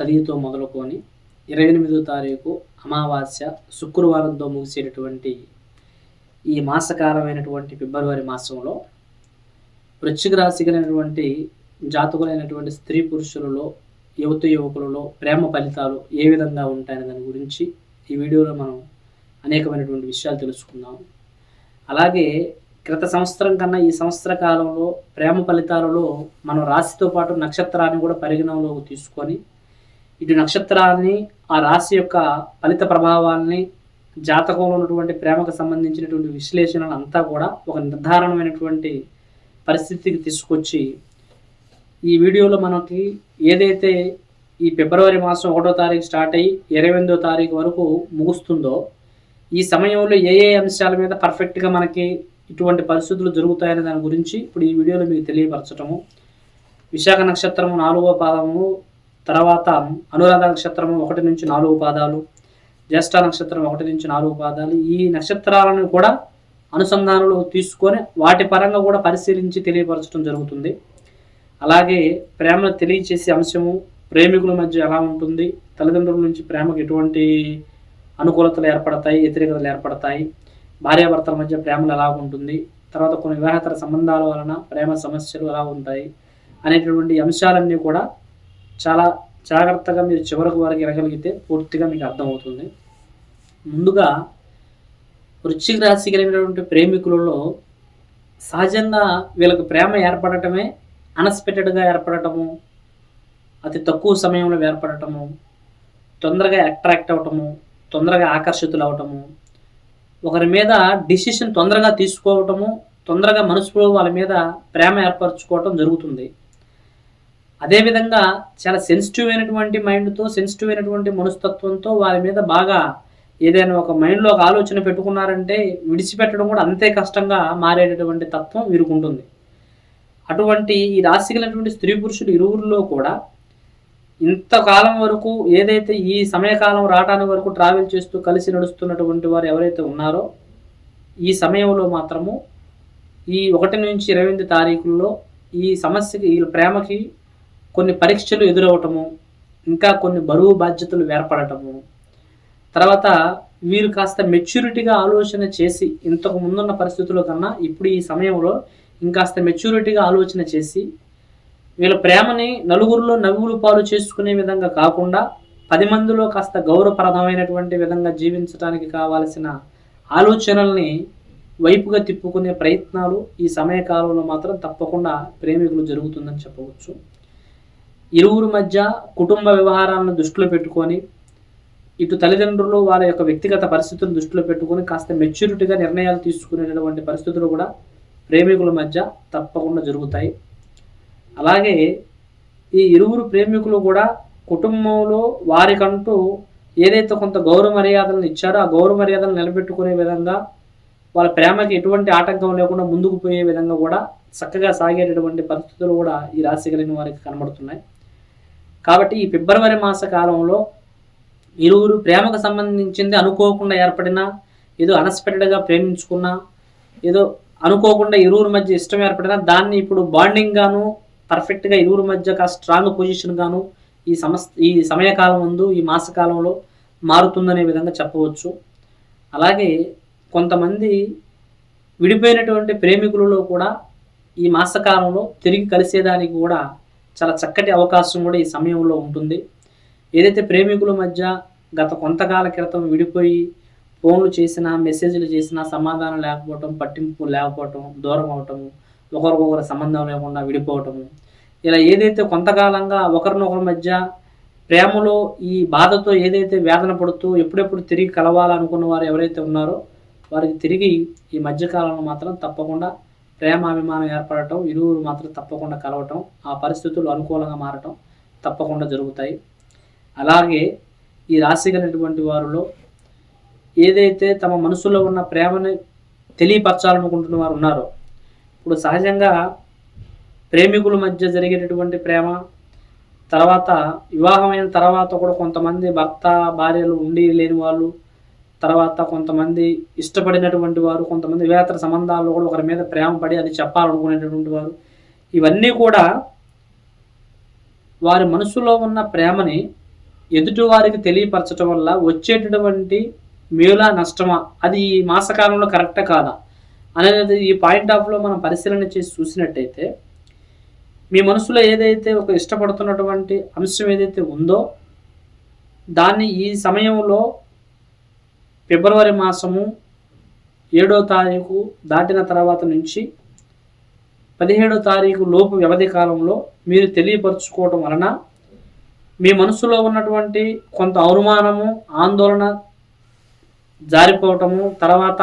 తదితో మొదలుకొని ఇరవై ఎనిమిదో తారీఖు అమావాస్య శుక్రవారంతో ముగిసేటటువంటి ఈ మాసకాలమైనటువంటి ఫిబ్రవరి మాసంలో వృశ్చిక రాశి కలిగినటువంటి జాతకులైనటువంటి స్త్రీ పురుషులలో యువత యువకులలో ప్రేమ ఫలితాలు ఏ విధంగా ఉంటాయనే దాని గురించి ఈ వీడియోలో మనం అనేకమైనటువంటి విషయాలు తెలుసుకుందాం. అలాగే క్రిత సంవత్సరం కన్నా ఈ సంవత్సర కాలంలో ప్రేమ ఫలితాలలో మనం రాశితో పాటు నక్షత్రాన్ని కూడా పరిగణనలోకి తీసుకొని ఇటు నక్షత్రాన్ని ఆ రాశి యొక్క ఫలిత ప్రభావాల్ని జాతకంలో ఉన్నటువంటి ప్రేమకు సంబంధించినటువంటి విశ్లేషణలు అంతా కూడా ఒక నిర్ధారణమైనటువంటి పరిస్థితికి తీసుకొచ్చి ఈ వీడియోలో మనకి ఏదైతే ఈ ఫిబ్రవరి మాసం ఒకటో తారీఖు స్టార్ట్ అయ్యి ఇరవై ఎనిమిదో తారీఖు వరకు ముగుస్తుందో ఈ సమయంలో ఏ ఏ అంశాల మీద పర్ఫెక్ట్గా మనకి ఇటువంటి పరిస్థితులు జరుగుతాయనే దాని గురించి ఇప్పుడు ఈ వీడియోలో మీకు తెలియపరచటము. విశాఖ నక్షత్రము నాలుగో పాదము తర్వాత అనురాధ నక్షత్రం ఒకటి నుంచి నాలుగు పాదాలు జ్యేష్ఠ నక్షత్రం ఒకటి నుంచి నాలుగు పాదాలు ఈ నక్షత్రాలను కూడా అనుసంధానంలో తీసుకొని వాటి పరంగా కూడా పరిశీలించి తెలియపరచడం జరుగుతుంది. అలాగే ప్రేమను తెలియచేసే అంశము ప్రేమికుల మధ్య ఎలా ఉంటుంది తల్లిదండ్రుల నుంచి ప్రేమకు ఎటువంటి అనుకూలతలు ఏర్పడతాయి వ్యతిరేకతలు ఏర్పడతాయి భార్యాభర్తల మధ్య ప్రేమలు ఎలా ఉంటుంది తర్వాత కొన్ని వివాహేతర సంబంధాల వలన ప్రేమ సమస్యలు ఎలా ఉంటాయి అనేటటువంటి అంశాలన్నీ కూడా చాలా జాగ్రత్తగా మీరు చివరకు వరకు ఎరగలిగితే పూర్తిగా మీకు అర్థమవుతుంది. ముందుగా వృశ్చిక రాశి కలిగినటువంటి ప్రేమికులలో సహజంగా వీళ్ళకు ప్రేమ ఏర్పడటమే అన్ఎక్స్పెక్టెడ్గా ఏర్పడటము అతి తక్కువ సమయంలో ఏర్పడటము తొందరగా అట్రాక్ట్ అవటము తొందరగా ఆకర్షితులు అవటము ఒకరి మీద డిసిషన్ తొందరగా తీసుకోవటము తొందరగా మనసులో వాళ్ళ మీద ప్రేమ ఏర్పరచుకోవటం జరుగుతుంది. అదేవిధంగా చాలా సెన్సిటివ్ అయినటువంటి మైండ్తో సెన్సిటివ్ అయినటువంటి మనస్తత్వంతో వారి మీద బాగా ఏదైనా ఒక మైండ్లో ఒక ఆలోచన పెట్టుకున్నారంటే విడిచిపెట్టడం కూడా అంతే కష్టంగా మారేటటువంటి తత్వం వీరుకుంటుంది. అటువంటి ఈ రాశి కలిగినటువంటి స్త్రీ పురుషులు ఇరువురిలో కూడా ఇంతకాలం వరకు ఏదైతే ఈ సమయకాలం రావడానికి వరకు ట్రావెల్ చేస్తూ కలిసి నడుస్తున్నటువంటి వారు ఎవరైతే ఉన్నారో ఈ సమయంలో మాత్రము ఈ ఒకటి నుంచి ఇరవై ఎనిమిది తారీఖుల్లో ఈ సమస్యకి ఈ ప్రేమకి కొన్ని పరీక్షలు ఎదురవటము ఇంకా కొన్ని బరువు బాధ్యతలు ఏర్పడటము. తర్వాత వీరు కాస్త మెచ్యూరిటీగా ఆలోచన చేసి ఇంతకు ముందున్న పరిస్థితుల కన్నా ఇప్పుడు ఈ సమయంలో ఇంకాస్త మెచ్యూరిటీగా ఆలోచన చేసి వీళ్ళ ప్రేమని నలుగురిలో నవ్వులు పాలు చేసుకునే విధంగా కాకుండా పది మందిలో కాస్త గౌరవప్రదమైనటువంటి విధంగా జీవించడానికి కావాల్సిన ఆలోచనల్ని వైపుగా తిప్పుకునే ప్రయత్నాలు ఈ సమయకాలంలో మాత్రం తప్పకుండా ప్రేమికులు జరుగుతుందని చెప్పవచ్చు. ఇరువురు మధ్య కుటుంబ వ్యవహారాలను దృష్టిలో పెట్టుకొని ఇటు తల్లిదండ్రులు వాళ్ళ యొక్క వ్యక్తిగత పరిస్థితులను దృష్టిలో పెట్టుకొని కాస్త మెచ్యూరిటీగా నిర్ణయాలు తీసుకునేటటువంటి పరిస్థితులు కూడా ప్రేమికుల మధ్య తప్పకుండా జరుగుతాయి. అలాగే ఈ ఇరువురు ప్రేమికులు కూడా కుటుంబంలో వారికంటూ ఏదైతే కొంత గౌరవ మర్యాదలను ఇచ్చారో ఆ గౌరవ మర్యాదలను నిలబెట్టుకునే విధంగా వాళ్ళ ప్రేమకి ఎటువంటి ఆటంకం లేకుండా ముందుకు పోయే విధంగా కూడా చక్కగా సాగేటటువంటి పరిస్థితులు కూడా ఈ రాశి కలిగిన వారికి కనబడుతున్నాయి. కాబట్టి ఈ ఫిబ్రవరి మాస కాలంలో ఇరువురు ప్రేమకు సంబంధించింది అనుకోకుండా ఏర్పడిన ఏదో అన్ఎక్స్పెక్టెడ్గా ప్రేమించుకున్నా ఏదో అనుకోకుండా ఇరువురు మధ్య ఇష్టం ఏర్పడినా దాన్ని ఇప్పుడు బాండింగ్ గాను పర్ఫెక్ట్గా ఇరువురు మధ్య ఒక స్ట్రాంగ్ పొజిషన్ గాను ఈ సమస్ ఈ సమయకాలం ముందు ఈ మాసకాలంలో మారుతుందనే విధంగా చెప్పవచ్చు. అలాగే కొంతమంది విడిపోయినటువంటి ప్రేమికులలో కూడా ఈ మాసకాలంలో తిరిగి కలిసేదానికి కూడా చాలా చక్కటి అవకాశం కూడా ఈ సమయంలో ఉంటుంది. ఏదైతే ప్రేమికుల మధ్య గత కొంతకాల క్రితం విడిపోయి ఫోన్లు చేసినా మెసేజ్లు చేసినా సమాధానం లేకపోవటం పట్టింపు లేకపోవటం దూరం అవటము ఒకరికొకరు సంబంధం లేకుండా విడిపోవటము ఇలా ఏదైతే కొంతకాలంగా ఒకరినొకరి మధ్య ప్రేమలో ఈ బాధతో ఏదైతే వేదన పడుతూ ఎప్పుడెప్పుడు తిరిగి కలవాలనుకున్న వారు ఎవరైతే ఉన్నారో వారికి తిరిగి ఈ మధ్యకాలంలో మాత్రం తప్పకుండా ప్రేమ అభిమానం ఏర్పడటం ఇరువురు మాత్రం తప్పకుండా కలవటం ఆ పరిస్థితులు అనుకూలంగా మారటం తప్పకుండా జరుగుతాయి. అలాగే ఈ రాశి కలిగినటువంటి వారిలో ఏదైతే తమ మనసులో ఉన్న ప్రేమని తెలియపరచాలనుకుంటున్న వారు ఉన్నారో ఇప్పుడు సహజంగా ప్రేమికుల మధ్య జరిగేటటువంటి ప్రేమ తర్వాత వివాహమైన తర్వాత కూడా కొంతమంది భర్త భార్యలు ఉండి లేని వాళ్ళు తర్వాత కొంతమంది ఇష్టపడినటువంటి వారు కొంతమంది వేతర సంబంధాల్లో కూడా ఒకరి మీద ప్రేమ పడి అది చెప్పాలనుకునేటటువంటి వారు. ఇవన్నీ కూడా వారి మనసులో ఉన్న ప్రేమని ఎదుటి వారికి తెలియపరచడం వల్ల వచ్చేటటువంటి మేలా నష్టమా అది ఈ మాసకాలంలో కరెక్టా కాదా అనేది ఈ పాయింట్ ఆఫ్లో మనం పరిశీలన చేసి చూసినట్టయితే మీ మనసులో ఏదైతే ఒక ఇష్టపడుతున్నటువంటి అంశం ఏదైతే ఉందో దాన్ని ఈ సమయంలో ఫిబ్రవరి మాసము ఏడో తారీఖు దాటిన తర్వాత నుంచి పదిహేడో తారీఖు లోపు వ్యవధి కాలంలో మీరు తెలియపరచుకోవడం వలన మీ మనసులో ఉన్నటువంటి కొంత అవమానము ఆందోళన జారిపోవటము తర్వాత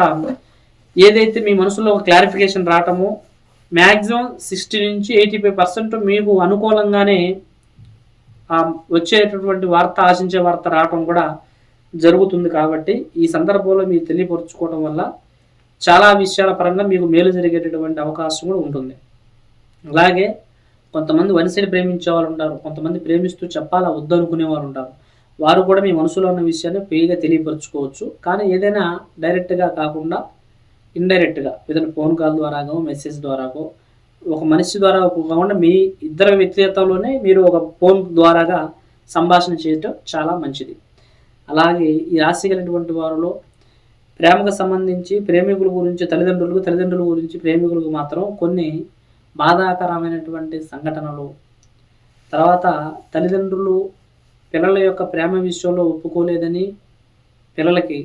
ఏదైతే మీ మనసులో ఒక క్లారిఫికేషన్ రావటము మ్యాక్సిమం సిక్స్టీ నుంచి ఎయిటీ ఫైవ్ పర్సెంట్ మీకు అనుకూలంగానే వచ్చేటటువంటి వార్త ఆశించే వార్త రావటం కూడా జరుగుతుంది కాబట్టి ఈ సందర్భంలో మీరు తెలియపరుచుకోవడం వల్ల చాలా విషయాల పరంగా మీకు మేలు జరిగేటటువంటి అవకాశం కూడా ఉంటుంది. అలాగే కొంతమంది వన్ సైడ్ ప్రేమించే వాళ్ళు ఉంటారు. కొంతమంది ప్రేమిస్తూ చెప్పాలా వద్దనుకునే వాళ్ళు ఉంటారు. వారు కూడా మీ మనసులో ఉన్న విషయాన్ని ఫ్రీగా తెలియపరచుకోవచ్చు. కానీ ఏదైనా డైరెక్ట్గా కాకుండా ఇండైరెక్ట్గా ఏదైనా ఫోన్ కాల్ ద్వారాగో మెసేజ్ ద్వారాగో ఒక మనిషి ద్వారా కాకుండా మీ ఇద్దరు వ్యక్తిగతంలోనే మీరు ఒక ఫోన్ ద్వారాగా సంభాషణ చేయటం చాలా మంచిది. అలాగే ఈ రాశి కలిగినటువంటి వారిలో ప్రేమకు సంబంధించి ప్రేమికుల గురించి తల్లిదండ్రులకు తల్లిదండ్రుల గురించి ప్రేమికులకు మాత్రం కొన్ని బాధాకరమైనటువంటి సంఘటనలు. తర్వాత తల్లిదండ్రులు పిల్లల యొక్క ప్రేమ విషయంలో ఒప్పుకోలేదని పిల్లలకి.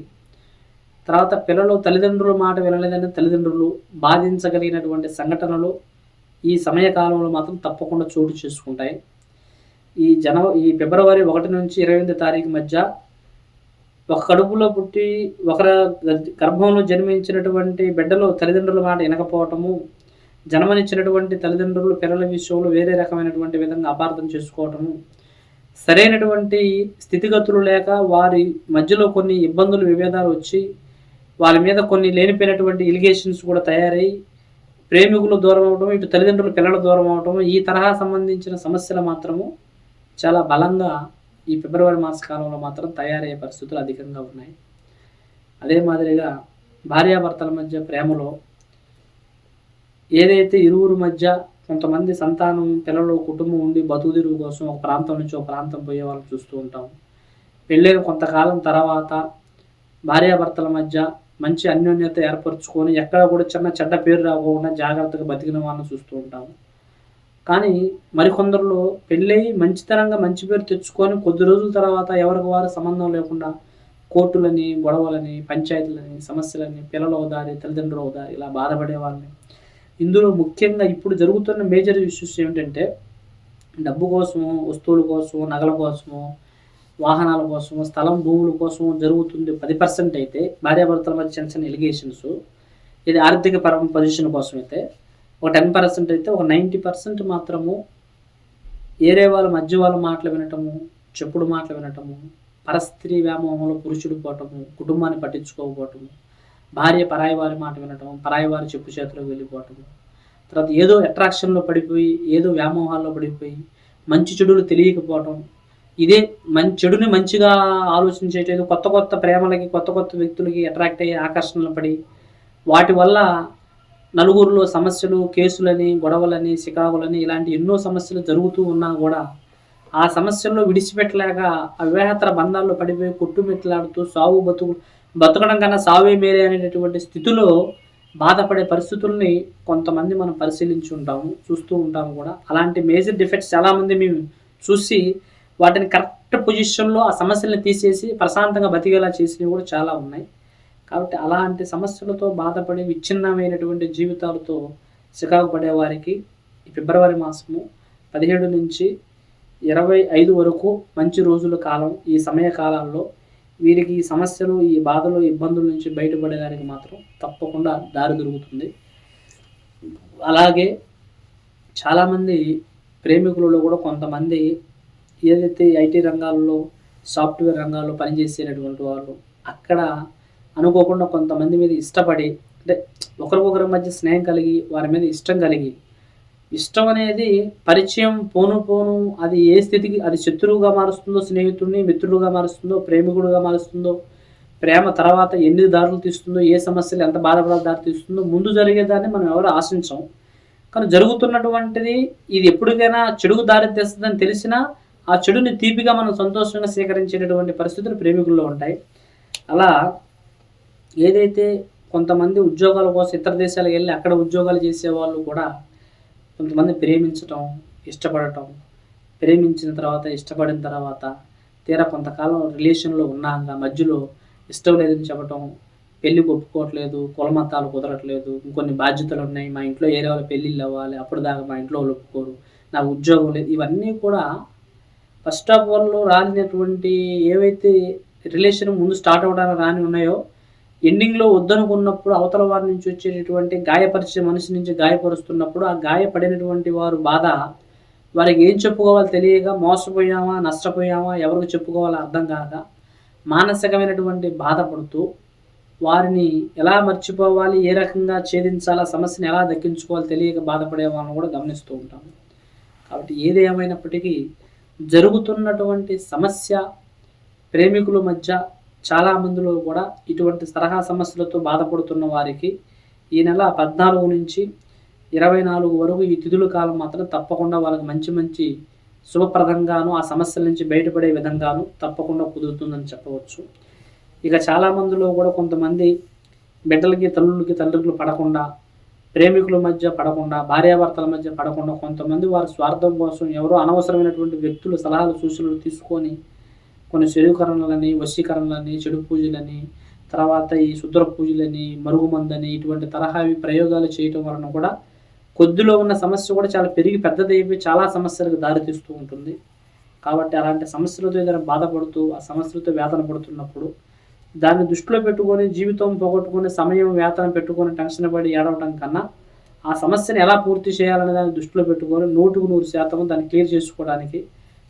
తర్వాత పిల్లలు తల్లిదండ్రుల మాట వినలేదని తల్లిదండ్రులు బాధించగలిగినటువంటి సంఘటనలు ఈ సమయకాలంలో మాత్రం తప్పకుండా చోటు చేసుకుంటాయి. ఈ జన ఈ ఫిబ్రవరి ఒకటి నుంచి ఇరవై ఎనిమిది తారీఖు మధ్య ఒక కడుపులో పుట్టి ఒకరి గర్భంలో జన్మించినటువంటి బిడ్డలు తల్లిదండ్రుల మాట వినకపోవటము జన్మనిచ్చినటువంటి తల్లిదండ్రులు పిల్లల విషయంలో వేరే రకమైనటువంటి విధంగా అపార్థం చేసుకోవటము సరైనటువంటి స్థితిగతులు లేక వారి మధ్యలో కొన్ని ఇబ్బందులు విభేదాలు వచ్చి వారి మీద కొన్ని లేనిపోయినటువంటి ఇలిగేషన్స్ కూడా తయారై ప్రేమికులు దూరం అవడం ఇటు తల్లిదండ్రులు పిల్లలు దూరం అవడం ఈ తరహా సంబంధించిన సమస్యలు మాత్రము చాలా బలంగా ఈ ఫిబ్రవరి మాస కాలంలో మాత్రం తయారయ్యే పరిస్థితులు అధికంగా ఉన్నాయి. అదే మాదిరిగా భార్యాభర్తల మధ్య ప్రేమలో ఏదైతే ఇరువురు మధ్య కొంతమంది సంతానం పిల్లలు కుటుంబం ఉండి బతుకుదిరుగు కోసం ఒక ప్రాంతం నుంచి ఒక ప్రాంతం పోయే వాళ్ళని చూస్తూ ఉంటాం. పెళ్ళైన కొంతకాలం తర్వాత భార్యాభర్తల మధ్య మంచి అన్యోన్యత ఏర్పరచుకొని ఎక్కడ కూడా చిన్న చెడ్డ పేరు రాకుండా జాగ్రత్తగా బతికిన వాళ్ళని చూస్తూ ఉంటాము కానీ మరికొందరిలో పెళ్ళై మంచితనంగా మంచి పేరు తెచ్చుకొని కొద్ది రోజుల తర్వాత ఎవరికి వారు సంబంధం లేకుండా కోర్టులని గొడవలని పంచాయతీలని సమస్యలని పిల్లలు అవుదారి తల్లిదండ్రులు అవుదారి ఇలా బాధపడే వాళ్ళని ఇందులో ముఖ్యంగా ఇప్పుడు జరుగుతున్న మేజర్ ఇష్యూస్ ఏమిటంటే డబ్బు కోసము వస్తువుల కోసము నగల కోసము వాహనాల కోసము స్థలం భూముల కోసం జరుగుతుంది పది పర్సెంట్ అయితే భార్యాభర్తల మధ్య చిన్న చిన్న ఎలిగేషన్స్ ఇది ఆర్థిక పరం పొజిషన్ కోసం అయితే ఒక టెన్ పర్సెంట్ అయితే ఒక నైంటీ పర్సెంట్ మాత్రము ఏరే వాళ్ళ మధ్య వాళ్ళ మాటలు వినటము చెప్పుడు మాటలు వినటము పరస్త్రీ వ్యామోహంలో పురుషుడు పోవటము కుటుంబాన్ని పట్టించుకోకపోవటము భార్య పరాయి వారి మాట వినటము పరాయి వారి చెప్పు చేతిలోకి వెళ్ళిపోవటము. తర్వాత ఏదో అట్రాక్షన్లో పడిపోయి ఏదో వ్యామోహాల్లో పడిపోయి మంచి చెడులు తెలియకపోవటం. ఇదే మంచి చెడుని మంచిగా ఆలోచించేటది కొత్త కొత్త ప్రేమలకి కొత్త కొత్త వ్యక్తులకి అట్రాక్ట్ అయ్యి ఆకర్షణలు పడి వాటి వల్ల నలుగురిలో సమస్యలు కేసులని గొడవలని సికాకులని ఇలాంటి ఎన్నో సమస్యలు జరుగుతూ ఉన్నా కూడా ఆ సమస్యల్లో విడిచిపెట్టలేక ఆ బంధాల్లో పడిపోయి కొట్టుమిట్లాడుతూ సావు బతుకు బతకడం కన్నా సావే మేరే అనేటటువంటి స్థితిలో బాధపడే పరిస్థితుల్ని కొంతమంది మనం పరిశీలించి ఉంటాము చూస్తూ ఉంటాము కూడా. అలాంటి మేజర్ డిఫెక్ట్స్ చాలామంది మేము చూసి వాటిని కరెక్ట్ పొజిషన్లో ఆ సమస్యల్ని తీసేసి ప్రశాంతంగా బతికేలా చేసినవి కూడా చాలా ఉన్నాయి. కాబట్టి అలాంటి సమస్యలతో బాధపడి విచ్ఛిన్నమైనటువంటి జీవితాలతో చికాకు పడే వారికి ఫిబ్రవరి మాసము పదిహేడు నుంచి ఇరవై ఐదు వరకు మంచి రోజుల కాలం ఈ సమయ కాలాల్లో వీరికి ఈ సమస్యలు ఈ బాధలు ఇబ్బందుల నుంచి బయటపడేదానికి మాత్రం తప్పకుండా దారి దొరుకుతుంది. అలాగే చాలామంది ప్రేమికులలో కూడా కొంతమంది ఏదైతే ఐటీ రంగాల్లో సాఫ్ట్వేర్ రంగాల్లో పనిచేసేటటువంటి వాళ్ళు అక్కడ అనుకోకుండా కొంతమంది మీద ఇష్టపడి అంటే ఒకరికొకరి మధ్య స్నేహం కలిగి వారి మీద ఇష్టం కలిగి. ఇష్టం అనేది పరిచయం పోను పోను అది ఏ స్థితికి అది శత్రువుగా మారుస్తుందో స్నేహితుడిని మిత్రుడుగా మారుస్తుందో ప్రేమికుడుగా మారుస్తుందో ప్రేమ తర్వాత ఎన్ని దారులు తీస్తుందో ఏ సమస్యలు ఎంత బాధపడ దారి తీస్తుందో ముందు జరిగేదాన్ని మనం ఎవరు ఆశించం. కానీ జరుగుతున్నటువంటిది ఇది ఎప్పటికైనా చెడుకు దారి తీస్తుందని తెలిసినా ఆ చెడుని తీపిగా మనం సంతోషంగా స్వీకరించేటటువంటి పరిస్థితులు ప్రేమికుల్లో ఉంటాయి. అలా ఏదైతే కొంతమంది ఉద్యోగాల కోసం ఇతర దేశాలకు వెళ్ళి అక్కడ ఉద్యోగాలు చేసే వాళ్ళు కూడా కొంతమంది ప్రేమించటం ఇష్టపడటం ప్రేమించిన తర్వాత ఇష్టపడిన తర్వాత తీరా కొంతకాలం రిలేషన్లో ఉన్నాక మధ్యలో ఇష్టం లేదని చెప్పటం పెళ్ళి ఒప్పుకోవట్లేదు కులమతాలు కుదరట్లేదు ఇంకొన్ని బాధ్యతలు ఉన్నాయి మా ఇంట్లో ఏరే వాళ్ళ పెళ్ళిళ్ళు అవ్వాలి అప్పుడు దాకా మా ఇంట్లో వాళ్ళు ఒప్పుకోరు నాకు ఉద్యోగం లేదు ఇవన్నీ కూడా ఫస్ట్ ఆఫ్ ఆల్ రాలినటువంటి ఏవైతే రిలేషన్ ముందు స్టార్ట్ అవ్వడానికి రాని ఉన్నాయో ఎండింగ్లో వద్దనుకున్నప్పుడు అవతల వారి నుంచి వచ్చేటటువంటి గాయపరిచే మనిషి నుంచి గాయపరుస్తున్నప్పుడు ఆ గాయపడినటువంటి వారు బాధ. వారికి ఏం చెప్పుకోవాలో తెలియక మోసపోయామా నష్టపోయామా ఎవరికి చెప్పుకోవాలో అర్థం కాక మానసికమైనటువంటి బాధపడుతూ వారిని ఎలా మర్చిపోవాలి ఏ రకంగా ఛేదించాలా సమస్యను ఎలా దక్కించుకోవాలి తెలియక బాధపడే వాళ్ళని కూడా గమనిస్తూ ఉంటాము. కాబట్టి ఏది ఏమైనప్పటికీ జరుగుతున్నటువంటి సమస్య ప్రేమికుల మధ్య చాలా మందిలో కూడా ఇటువంటి సలహా సమస్యలతో బాధపడుతున్న వారికి ఈ నెల పద్నాలుగు నుంచి ఇరవై నాలుగు వరకు ఈ తిథుల కాలం మాత్రం తప్పకుండా వాళ్ళకి మంచి మంచి శుభప్రదంగాను ఆ సమస్యల నుంచి బయటపడే విధంగాను తప్పకుండా కుదురుతుందని చెప్పవచ్చు. ఇక చాలా మందిలో కూడా కొంతమంది బిడ్డలకి తల్లులకి తండ్రులు పడకుండా ప్రేమికుల మధ్య పడకుండా భార్యాభర్తల మధ్య పడకుండా కొంతమంది వారి స్వార్థం కోసం ఎవరో అనవసరమైనటువంటి వ్యక్తులు సలహాలు సూచనలు తీసుకొని కొన్ని చెడుకరణలని వశీకరణలని చెడు పూజలని తర్వాత ఈ శుద్ర పూజలని మరుగుమందని ఇటువంటి తరహావి ప్రయోగాలు చేయటం వలన కూడా కొద్దిలో ఉన్న సమస్య కూడా చాలా పెరిగి పెద్దదైపోయి చాలా సమస్యలకు దారితీస్తూ ఉంటుంది. కాబట్టి అలాంటి సమస్యలతో ఏదైనా బాధపడుతూ ఆ సమస్యలతో వేతన పడుతున్నప్పుడు దాన్ని దృష్టిలో పెట్టుకొని జీవితం పోగొట్టుకుని సమయం వేతనం పెట్టుకొని టెన్షన్ పడి ఏడవటం కన్నా ఆ సమస్యను ఎలా పూర్తి చేయాలనే దాన్ని దృష్టిలో పెట్టుకొని నూటుకు నూరు శాతం దాన్ని క్లియర్ చేసుకోవడానికి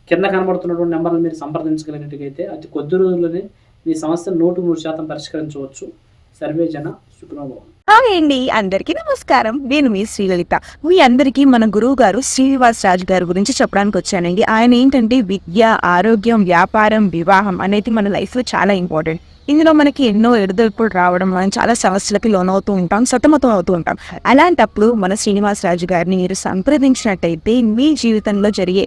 కింద కనబడుతున్నటువంటి నెంబర్లు మీరు సంప్రదించగలిగినట్టుగైతే అతి కొద్ది రోజుల్లోనే మీ సమస్య నూటుకు నూరు శాతం పరిష్కరించవచ్చు. సర్వే జన సుఖనోభవం హాయ్ అండి అందరికీ నమస్కారం. నేను మీ శ్రీలలిత. మీ అందరికీ మన గురువు గారు శ్రీనివాస్ రాజు గారి గురించి చెప్పడానికి వచ్చానండి. ఆయన ఏంటంటే విద్య ఆరోగ్యం వ్యాపారం వివాహం అనేది మన లైఫ్లో చాలా ఇంపార్టెంట్. ఇందులో మనకి ఎన్నో ఎడదొడుపులు రావడం మనం చాలా సమస్యలకి లోనవుతూ ఉంటాం సతమతం అవుతూ ఉంటాం. అలాంటప్పుడు మన శ్రీనివాస్ రాజు గారిని మీరు సంప్రదించినట్టయితే మీ జీవితంలో జరిగే